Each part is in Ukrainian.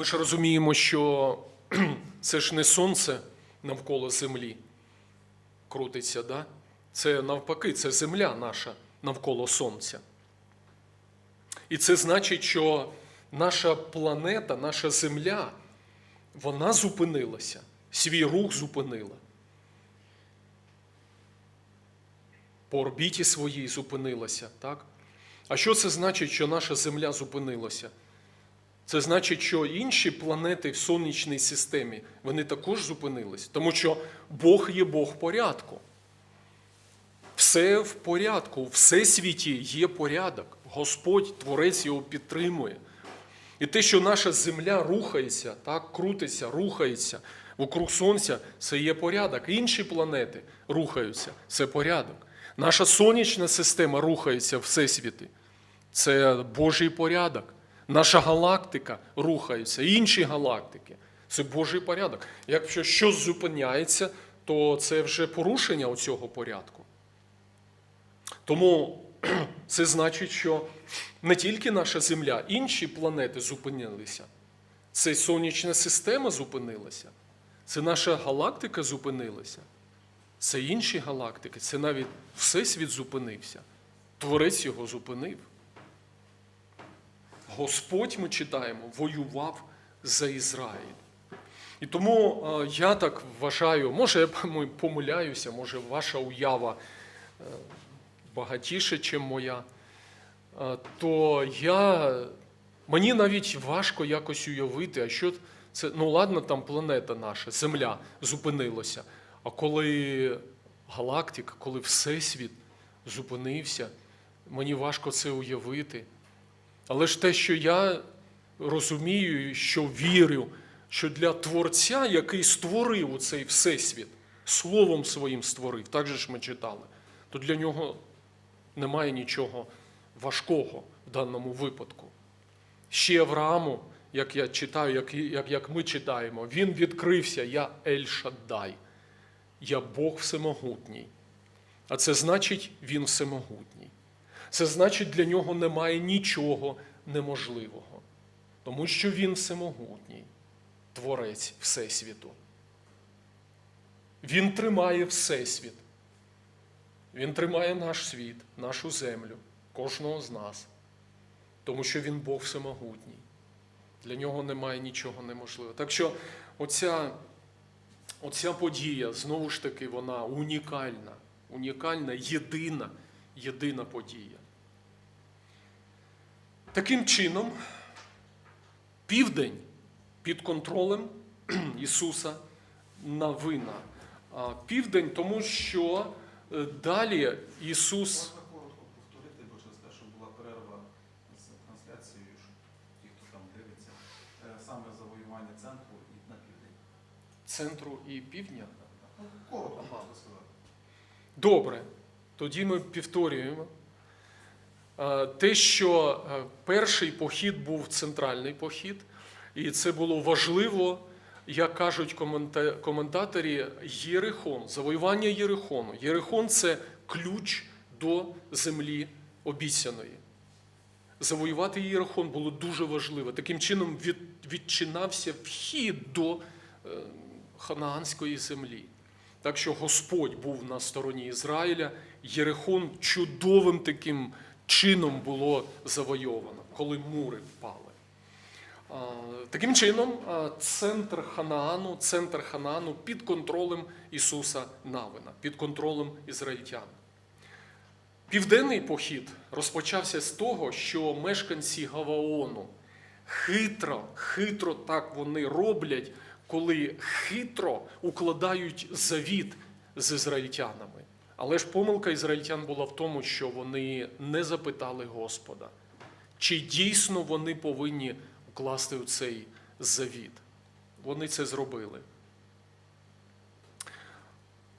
Ми ж розуміємо, що це ж не сонце навколо землі крутиться, да? це навпаки, це земля наша навколо сонця. І це значить, що наша планета, наша земля, вона зупинилася, свій рух зупинила. По орбіті своїй зупинилася, так? А що це значить, що наша Земля зупинилася? Це значить, що інші планети в сонячній системі вони також зупинились, тому що Бог є Бог порядку. Все в порядку, у всесвіті є порядок. Господь, Творець його підтримує. І те, що наша земля рухається, так, крутиться, рухається вокруг Сонця, це є порядок. Інші планети рухаються, це порядок. Наша сонячна система рухається всесвіти. Це Божий порядок. Наша галактика рухається, інші галактики. Це Божий порядок. Якщо щось зупиняється, то це вже порушення цього порядку. Тому це значить, що не тільки наша Земля, інші планети зупинилися. Це сонячна система зупинилася, це наша галактика зупинилася, це інші галактики, це навіть Всесвіт зупинився. Творець його зупинив. Господь, ми читаємо, воював за Ізраїль. І тому е, я так вважаю, може я помиляюся, може ваша уява е, багатіше, ніж моя, е, то я, мені навіть важко якось уявити, а що це, ну ладно, там планета наша, Земля зупинилася. А коли галактика, коли Всесвіт зупинився, мені важко це уявити. Але ж те, що я розумію, що вірю, що для Творця, який створив цей Всесвіт, Словом своїм створив, так же ж ми читали, то для нього немає нічого важкого в даному випадку. Ще Аврааму, як я читаю, як, як, як ми читаємо, він відкрився, я Ель Шаддай, я Бог всемогутній. А це значить, він всемогутній. Це значить, для нього немає нічого неможливого, тому що він всемогутній, творець Всесвіту. Він тримає Всесвіт. Він тримає наш світ, нашу землю, кожного з нас, тому що він Бог всемогутній. Для нього немає нічого неможливого. Так що оця, оця подія, знову ж таки, вона унікальна, унікальна, єдина, єдина подія. Таким чином, південь під контролем Ісуса Навина. А Південь, тому що е, далі Ісус. Центру і півдня. Ну, Ага. Добре, тоді ми повторюємо. Е, Те, що е, перший похід був центральний похід, і це було важливо, як кажуть коментаторі, Єрихон, завоювання Єрихону. Єрихон це ключ до землі обіцяної. Завоювати Єрихон було дуже важливо. Таким чином відчинався вхід до е, ханаанської землі. Так що Господь був на стороні Ізраїля, Єрихон чудовим таким чином було завойовано, коли мури впали. Таким чином, центр Ханаану, центр Ханаану під контролем Ісуса Навина, під контролем ізраїльтян. Південний похід розпочався з того, що мешканці Гаваону хитро, хитро так вони роблять, коли хитро укладають завіт з ізраїльтянами. Але ж помилка ізраїльтян була в тому, що вони не запитали Господа, чи дійсно вони повинні укласти у цей завіт. Вони це зробили.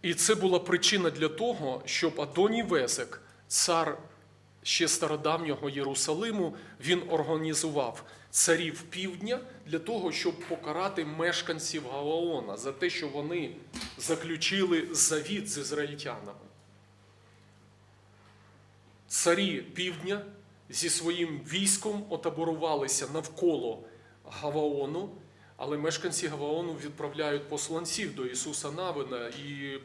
І це була причина для того, щоб Адоній Весек, цар ще стародавнього Єрусалиму, він організував царів півдня для того, щоб покарати мешканців Гаоона за те, що вони заключили завіт з ізраїльтянами. Царі півдня зі своїм військом отаборувалися навколо Гаваону, але мешканці Гаваону відправляють посланців до Ісуса Навина і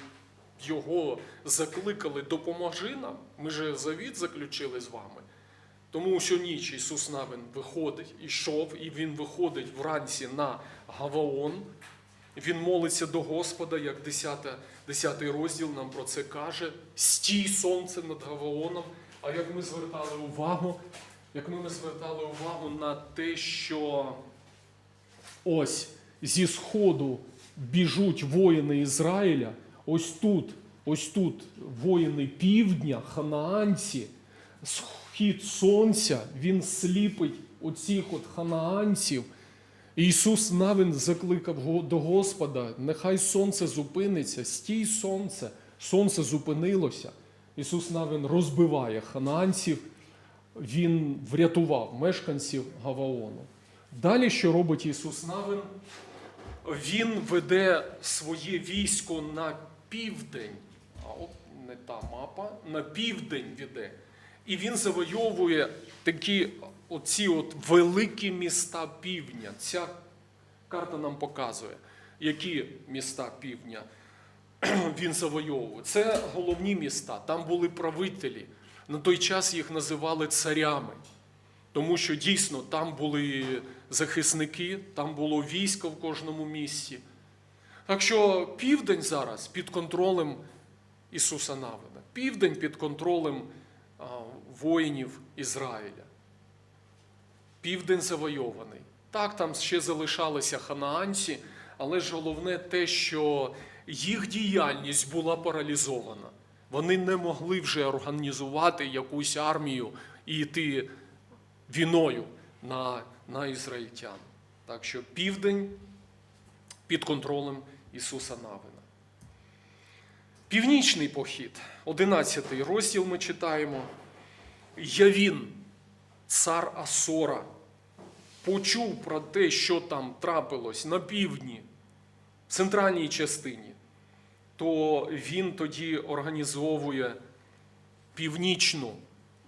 його закликали допоможи нам. Ми же завіт заключили з вами. Тому що ніч Ісус Навин виходить, ішов, і Він виходить вранці на Гаваон. Він молиться до Господа, як 10, 10 розділ нам про це каже. Стій сонце над Гаваоном. А як ми звертали увагу, як ми звертали увагу на те, що ось зі сходу біжуть воїни Ізраїля, ось тут, ось тут воїни півдня, ханаанці, схід сонця, він сліпить оцих от ханаанців. Ісус навин закликав до Господа, нехай сонце зупиниться, стій сонце, сонце зупинилося. Ісус навин розбиває ханаанців, Він врятував мешканців Гаваону. Далі, що робить Ісус Навин? Він веде своє військо на південь, а от не та мапа, на південь веде. І він завойовує такі оці от великі міста півдня. Ця карта нам показує, які міста півдня він завойовує. Це головні міста, там були правителі. На той час їх називали царями. Тому що дійсно там були захисники, там було військо в кожному місті. Так що південь зараз під контролем Ісуса Навина, південь під контролем воїнів Ізраїля. Південь завойований. Так, там ще залишалися ханаанці, але ж головне те, що їх діяльність була паралізована. Вони не могли вже організувати якусь армію і йти війною на, на ізраїльтян. Так що південь під контролем Ісуса Навина. Північний похід, 11 розділ ми читаємо. Явін, цар Асора, почув про те, що там трапилось на півдні, в центральній частині, то він тоді організовує північну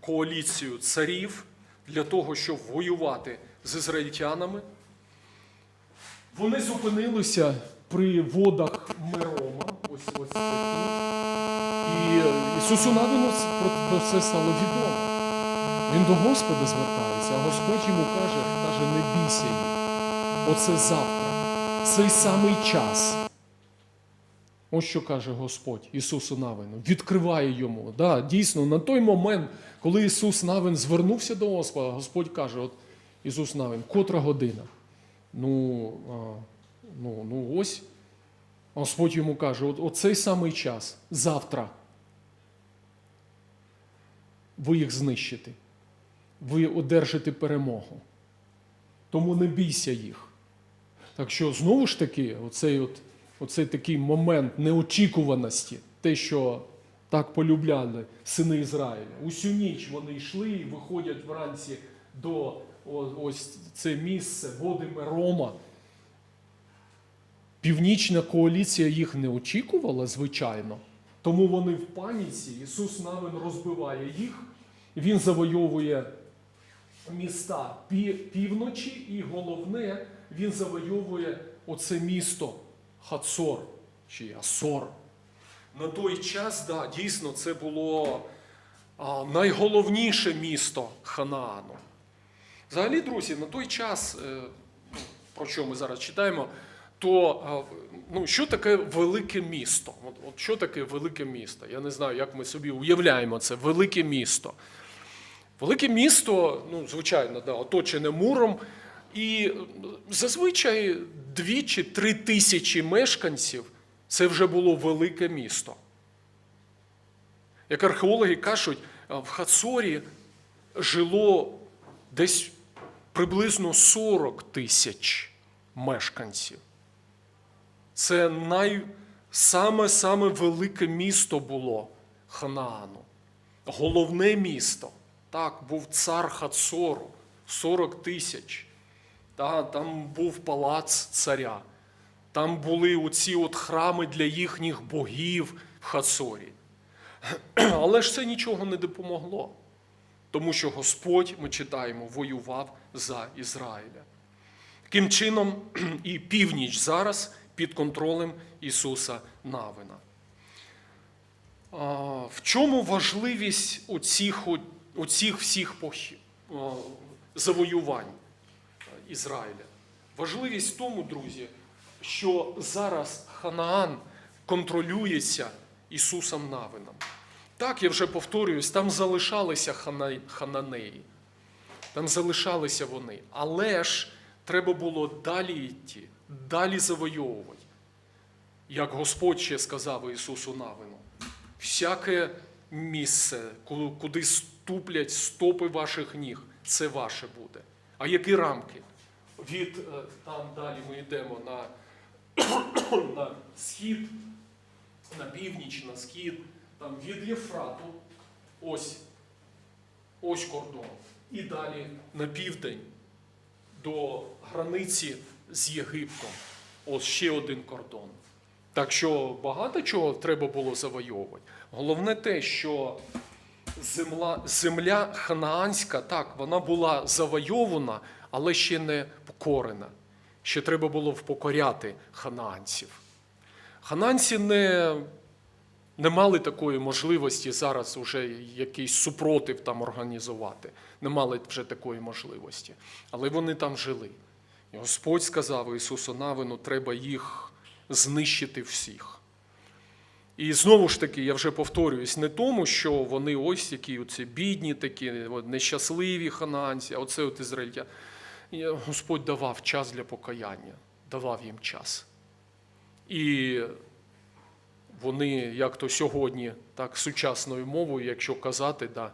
коаліцію царів для того, щоб воювати з ізраїльтянами. Вони зупинилися при водах Мерома. Ось ось тут. І Ісусу Навину про це стало відомо. Він до Господа звертається, а Господь йому каже, каже, не бійся їх. Оце завтра, цей самий час. Ось що каже Господь Ісусу Навину. Відкриває йому. Да, дійсно, на той момент, коли Ісус Навин звернувся до Господа, Господь каже: от Ісус Навин, котра година? Ну, а, ну, ну ось. Господь йому каже: от, оцей самий час, завтра. Ви їх знищите. Ви одержите перемогу. Тому не бійся їх. Так що знову ж таки, оцей, от, оцей такий момент неочікуваності, те, що так полюбляли сини Ізраїля. Усю ніч вони йшли і виходять вранці до ось це місце, води Мерома. Північна коаліція їх не очікувала, звичайно. Тому вони в паніці. Ісус Навин розбиває їх, він завойовує міста півночі, і головне, він завойовує оце місто Хацор чи Асор. На той час, да, дійсно, це було найголовніше місто Ханаану. Взагалі, друзі, на той час, е, про що ми зараз читаємо, то ну, що таке велике місто? От, от що таке велике місто? Я не знаю, як ми собі уявляємо це велике місто. Велике місто, ну, звичайно, да, оточене муром, і зазвичай дві чи три тисячі мешканців це вже було велике місто. Як археологи кажуть, в Хацорі жило десь приблизно 40 тисяч мешканців. Це най, саме, велике місто було Ханаану. Головне місто. Так, був цар Хацору, 40 тисяч. Та, там був палац царя. Там були оці от храми для їхніх богів в Хацорі. Але ж це нічого не допомогло. Тому що Господь, ми читаємо, воював за Ізраїля. Таким чином, і північ зараз під контролем Ісуса Навина. В чому важливість оцих, оцих всіх завоювань Ізраїля? Важливість в тому, друзі, що зараз Ханаан контролюється Ісусом Навином. Так, я вже повторююсь, там залишалися хана- хананеї, там залишалися вони. Але ж треба було далі йти, далі завойовувати. Як Господь ще сказав Ісусу Навину, всяке місце, куди ступлять стопи ваших ніг, це ваше буде. А які рамки? Від е, там далі ми йдемо на, на схід, на північ, на схід, там від Єфрату, ось, ось кордон. І далі на південь до границі з Єгиптом. Ось ще один кордон. Так що багато чого треба було завойовувати. Головне те, що земля, земля ханаанська, так, вона була завойована, але ще не покорена. Ще треба було впокоряти ханаанців. Хананці не, не мали такої можливості зараз вже якийсь супротив там організувати. Не мали вже такої можливості. Але вони там жили. І Господь сказав Ісусу Навину, треба їх знищити всіх. І знову ж таки, я вже повторююсь, не тому, що вони ось які оці бідні, такі нещасливі хананці, а оце от ізраїльтя. Господь давав час для покаяння, давав їм час. І вони, як то сьогодні, так сучасною мовою, якщо казати да,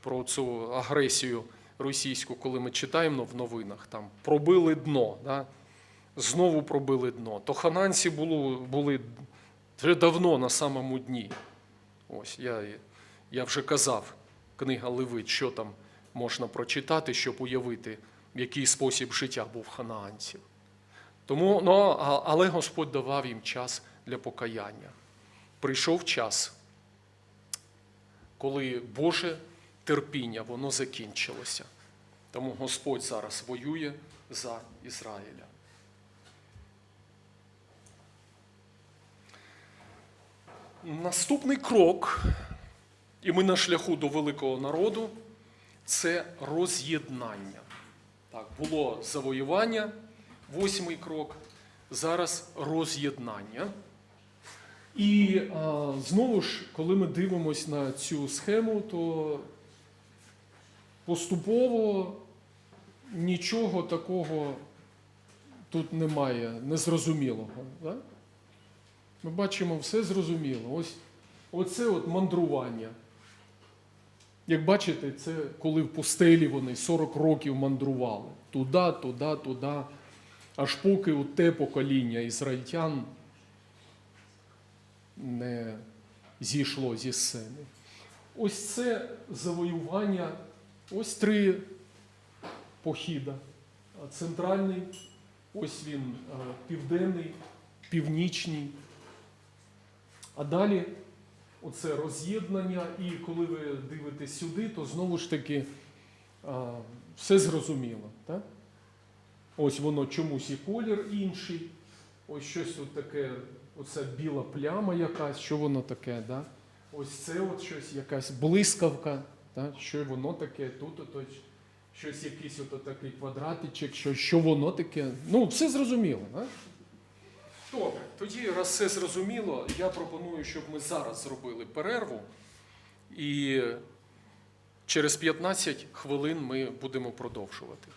про цю агресію російську, коли ми читаємо в новинах, там пробили дно, да, знову пробили дно. То хананці було, були вже давно на самому дні. Ось я, я вже казав, книга Левит, що там можна прочитати, щоб уявити, в який спосіб життя був ханаанців. Тому, ну, але Господь давав їм час для покаяння. Прийшов час, коли Боже терпіння воно закінчилося. Тому Господь зараз воює за Ізраїля. Наступний крок, і ми на шляху до великого народу, це роз'єднання. Так, було завоювання, восьмий крок, зараз роз'єднання. І а, знову ж, коли ми дивимося на цю схему, то поступово нічого такого тут немає незрозумілого. Да? Ми бачимо все зрозуміло. Ось оце от мандрування. Як бачите, це коли в пустелі вони 40 років мандрували. Туди, туди, туди. Аж поки у те покоління ізраїльтян не зійшло зі сцени. Ось це завоювання, ось три похіда. Центральний, ось він е, південний, північний. А далі оце роз'єднання, і коли ви дивитесь сюди, то знову ж таки а, все зрозуміло. Так? Ось воно чомусь і колір інший, ось щось от таке, оця біла пляма якась, що воно таке, да? ось це от щось, якась блискавка, да? що воно таке, тут ото щось якийсь от такий квадратичок, що, що воно таке. Ну, все зрозуміло. Да? Добре, тоді, раз все зрозуміло, я пропоную, щоб ми зараз зробили перерву, і через 15 хвилин ми будемо продовжувати.